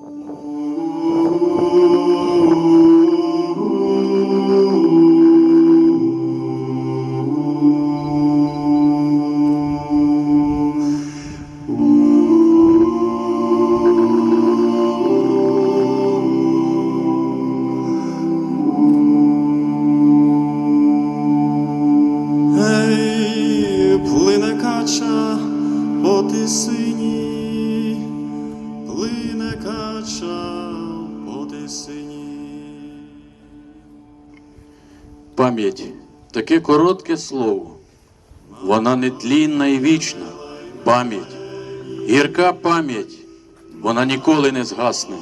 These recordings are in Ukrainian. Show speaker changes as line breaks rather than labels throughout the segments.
Música
Пам'ять таке коротке слово. Вона нетлінна і вічна. Пам'ять, гірка пам'ять, вона ніколи не згасне.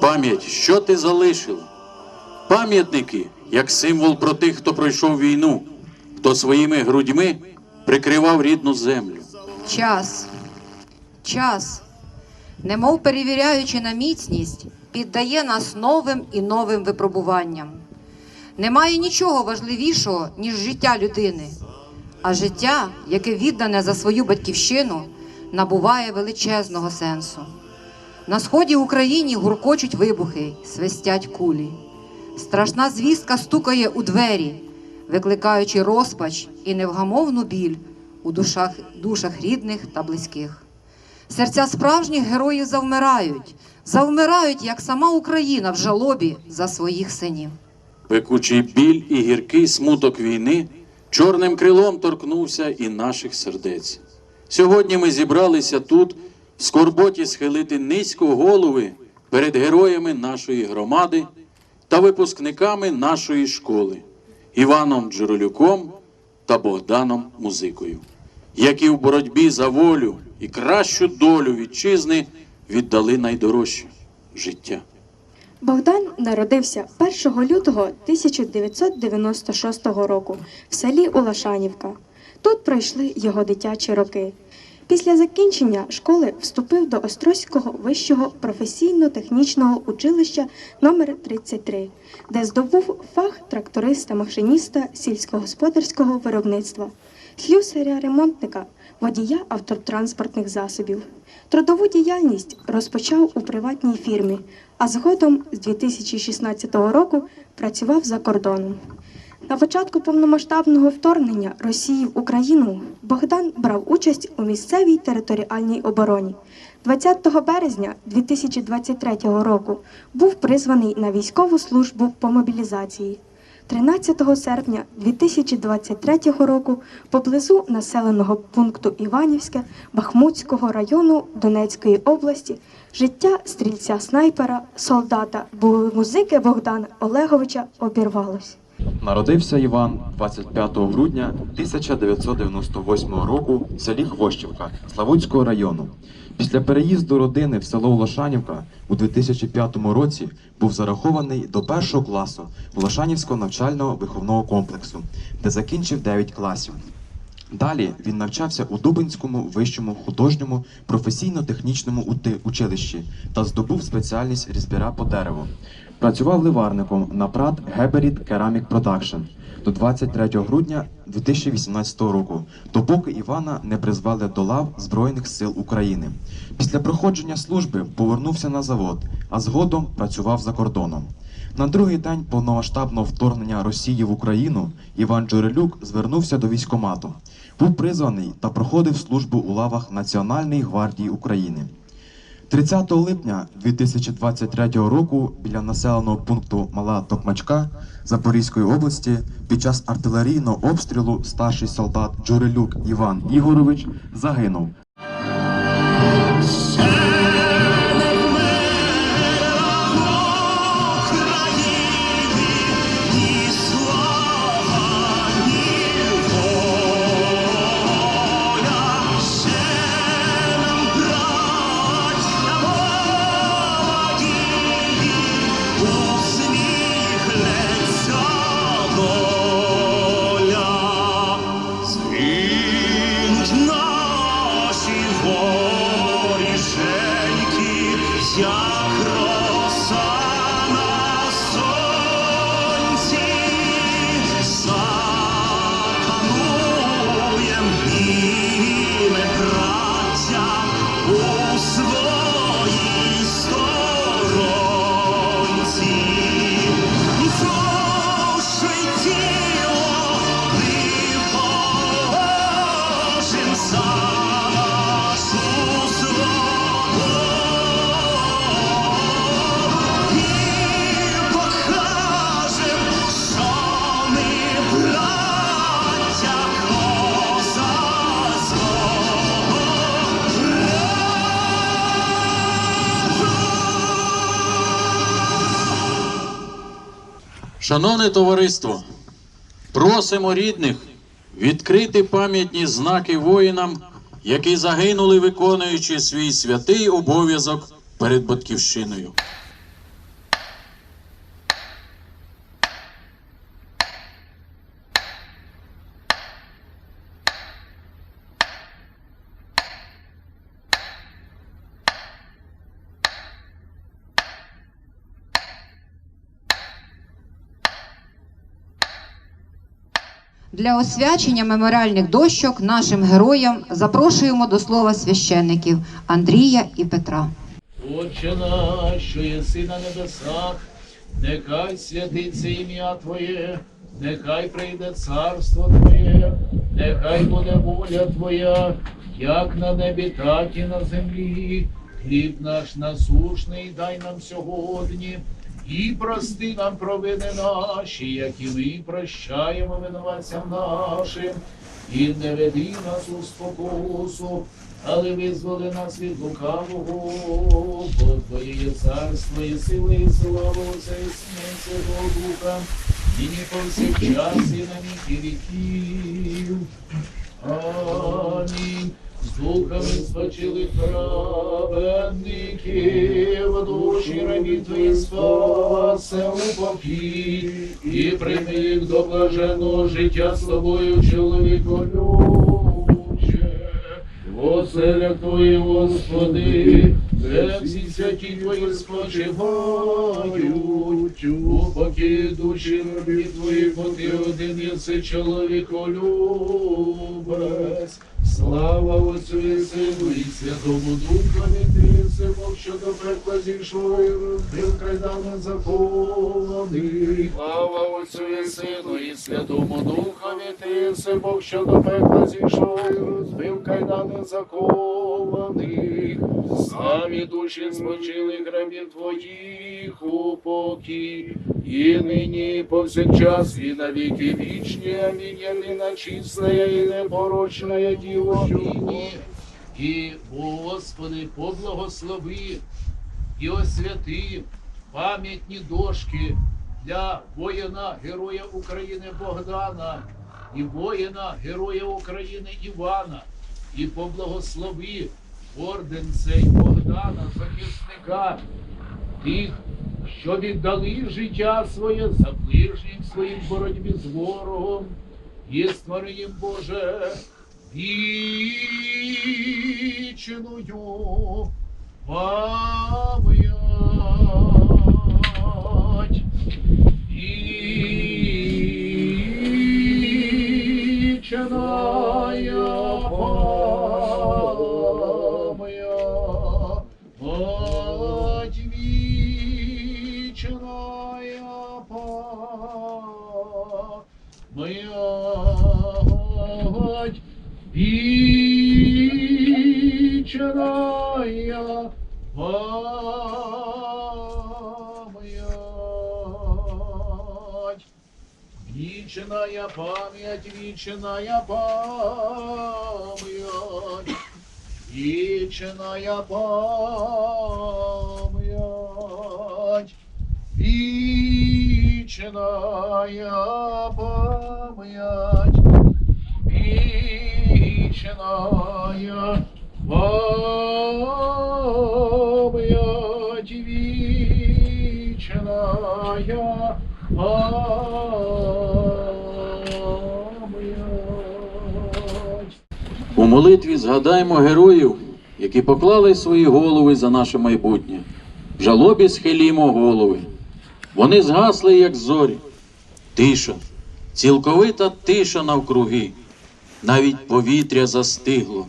Пам'ять, що ти залишила? Пам'ятники, як символ про тих, хто пройшов війну, хто своїми грудьми прикривав рідну землю.
Час, час, немов перевіряючи на міцність, піддає нас новим і новим випробуванням. Немає нічого важливішого, ніж життя людини, а життя, яке віддане за свою батьківщину, набуває величезного сенсу. На сході України гуркочуть вибухи, свистять кулі. Страшна звістка стукає у двері, викликаючи розпач і невгамовну біль у душах, душах рідних та близьких. Серця справжніх героїв завмирають, завмирають, як сама Україна в жалобі за своїх синів.
Пекучий біль і гіркий смуток війни чорним крилом торкнувся і наших сердець. Сьогодні ми зібралися тут в скорботі схилити низько голови перед героями нашої громади та випускниками нашої школи Іваном Джерелюком та Богданом Музикою, які в боротьбі за волю і кращу долю вітчизни віддали найдорожче життя.
Богдан народився 1 лютого 1996 року в селі Улашанівка. Тут пройшли його дитячі роки. Після закінчення школи вступив до Острозького вищого професійно-технічного училища номер 33 де здобув фах тракториста-машиніста сільськогосподарського виробництва, слюсаря-ремонтника, водія автотранспортних засобів. Трудову діяльність розпочав у приватній фірмі, а згодом з 2016 року працював за кордоном. На початку повномасштабного вторгнення Росії в Україну Богдан брав участь у місцевій територіальній обороні. 20 березня 2023 року був призваний на військову службу по мобілізації. 13 серпня 2023 року поблизу населеного пункту Іванівське Бахмутського району Донецької області життя стрільця снайпера, солдата, музики Богдана Олеговича обірвалось.
Народився Іван 25 грудня 1998 року в селі Хвощівка Славутського району. Після переїзду родини в село Лошанівка у 2005 році був зарахований до першого класу Лошанівського навчального виховного комплексу, де закінчив 9 класів. Далі він навчався у Дубинському вищому художньому професійно-технічному училищі та здобув спеціальність різбіра по дереву. Працював ливарником на ПРАТ Геберіт Керамік Продакшн до 23 грудня 2018 року, допоки Івана не призвали до лав Збройних сил України. Після проходження служби повернувся на завод, а згодом працював за кордоном. На другий день повномасштабного вторгнення Росії в Україну Іван Джурелюк звернувся до військомату. Був призваний та проходив службу у лавах Національної гвардії України. 30 липня 2023 року біля населеного пункту Мала Токмачка Запорізької області під час артилерійного обстрілу старший солдат Джурелюк Іван Ігорович загинув.
Yeah.
Шановне товариство, просимо рідних відкрити пам'ятні знаки воїнам, які загинули, виконуючи свій святий обов'язок перед батьківщиною.
Для освячення меморіальних дощок нашим героям запрошуємо до слова священників Андрія і Петра.
Отче наш, що єси на небесах, нехай святиться ім'я Твоє, нехай прийде царство Твоє, нехай буде воля Твоя, як на небі, так і на землі. Хліб наш насушний дай нам сьогодні, і прости нам провини наші, як і ми прощаємо винуватцям нашим, і не веди нас у спокусу, але визволи нас від лукавого, бо Твоє є царство, і сила, і слава Святого Духа, і не повсякчас, і на віки віків. Амінь. З спочили праведники, в душі рабі твої спасе у покій, і прийми їх до блаженного життя з тобою, чоловіко любче. В оселях Твої, Господи, де всі святі Твої спочивають, у душі рабі Твої, бо Ти один єси чоловіко любець. Слава Отцю і Сину і Святому Духові, Ти єси Бог, що до пекла зійшов і розбив кайдани закони. Слава Отцю і Сину і Святому Духові, Ти Бог, що до пекла зійшов і кайдана кайдани закованих. Самі душі спочили грабів Твоїх у покій, і нині і повсякчас, і на віки вічні, амінь, єдина чистая і непорочна Діво нині. І, Господи, поблагослови. І освяти пам'ятні дошки для воїна Героя України Богдана і воїна Героя України Івана, і поблагослови орден цей Богдана, захисника тих, що віддали життя своє за ближнім своїм боротьбі з ворогом, і створенням Боже вічною вічная пам'ять. Вечная память, вечная память, вечная память, вечная память, вечная. память,
У молитві згадаємо героїв, які поклали свої голови за наше майбутнє. В жалобі схилімо голови. Вони згасли, як зорі. Тиша, цілковита тиша навкруги. Навіть повітря застигло.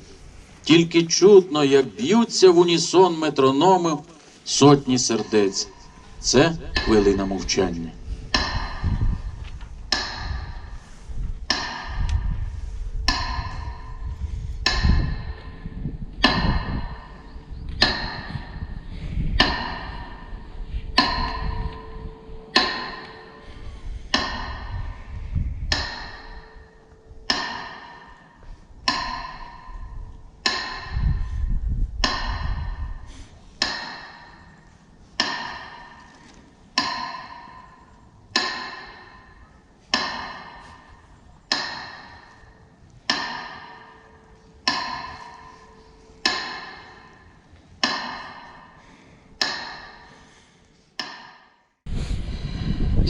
Тільки чутно, як б'ються в унісон метрономи сотні сердець. Це хвилина мовчання.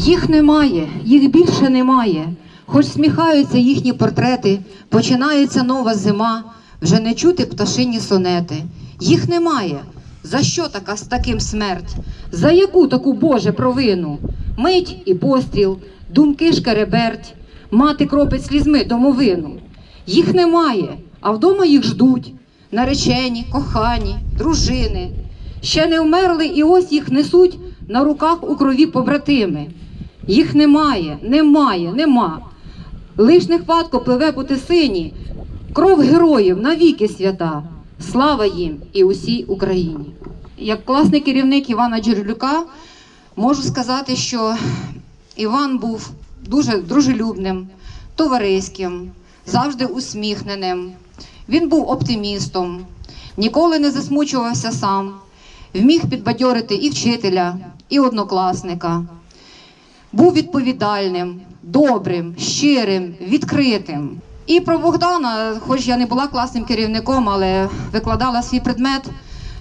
Їх немає, їх більше немає. Хоч сміхаються їхні портрети, починається нова зима, вже не чути пташині сонети. Їх немає. За що така з таким смерть? За яку таку Боже провину? Мить і постріл, думки шкереберть, мати кропить слізьми домовину. Їх немає, а вдома їх ждуть. Наречені, кохані, дружини. Ще не вмерли, і ось їх несуть на руках у крові побратими. Їх немає, немає, нема. Лиш нехватко пливе по тисині, кров героїв навіки свята. Слава їм і усій Україні. Як класний керівник Івана Джерелюка, можу сказати, що Іван був дуже дружелюбним, товариським, завжди усміхненим. Він був оптимістом, ніколи не засмучувався сам, вміг підбадьорити і вчителя, і однокласника. Був відповідальним, добрим, щирим, відкритим. І про Богдана, хоч я не була класним керівником, але викладала свій предмет,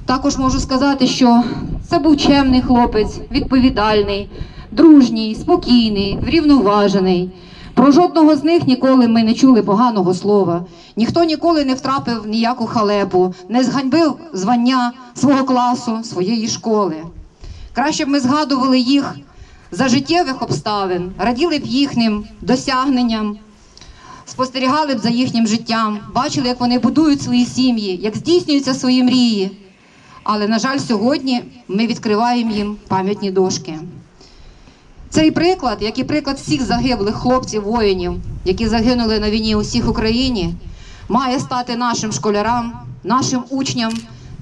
також можу сказати, що це був чемний хлопець, відповідальний, дружній, спокійний, врівноважений. Про жодного з них ніколи ми не чули поганого слова. Ніхто ніколи не втрапив ніяку халепу, не зганьбив звання свого класу, своєї школи. Краще б ми згадували їх за життєвих обставин, раділи б їхнім досягненням, спостерігали б за їхнім життям, бачили, як вони будують свої сім'ї, як здійснюються свої мрії. Але, на жаль, сьогодні ми відкриваємо їм пам'ятні дошки. Цей приклад, як і приклад всіх загиблих хлопців, воїнів, які загинули на війні у всіх Україні, має стати нашим школярам, нашим учням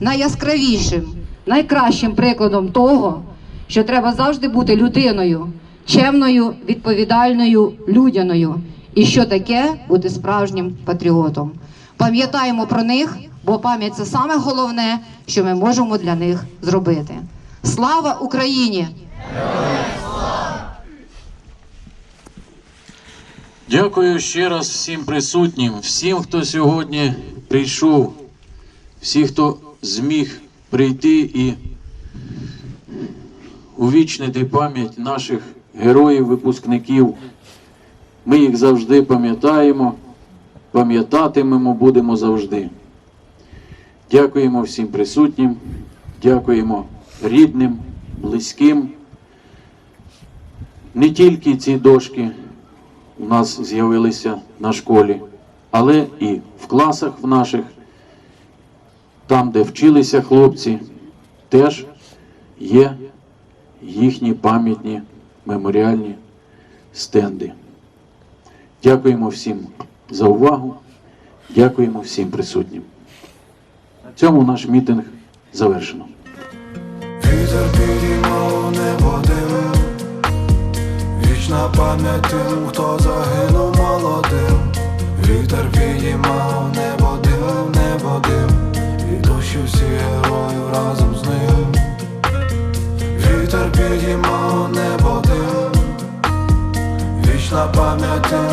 найяскравішим, найкращим прикладом того, що треба завжди бути людиною, чемною, відповідальною, людяною, і що таке бути справжнім патріотом. Пам'ятаємо про них, бо пам'ять це саме головне, що ми можемо для них зробити. Слава Україні!
Дякую ще раз всім присутнім, всім, хто сьогодні прийшов, всі, хто зміг прийти і увічнити пам'ять наших героїв-випускників. Ми їх завжди пам'ятаємо, пам'ятатимемо, будемо завжди. Дякуємо всім присутнім, дякуємо рідним, близьким. Не тільки ці дошки у нас з'явилися на школі, але і в класах в наших, там, де вчилися хлопці, теж є їхні пам'ятні меморіальні стенди. Дякуємо всім за увагу, дякуємо всім присутнім. На цьому наш мітинг завершено.
Вітер підіймав небо дим Вічна пам'ять тим, хто загинув молодим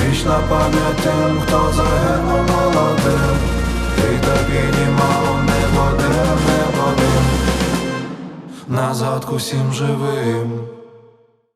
вічна пам'ять тим, хто загинув молодим. Вітер німало не дим, не дим назад усім живим.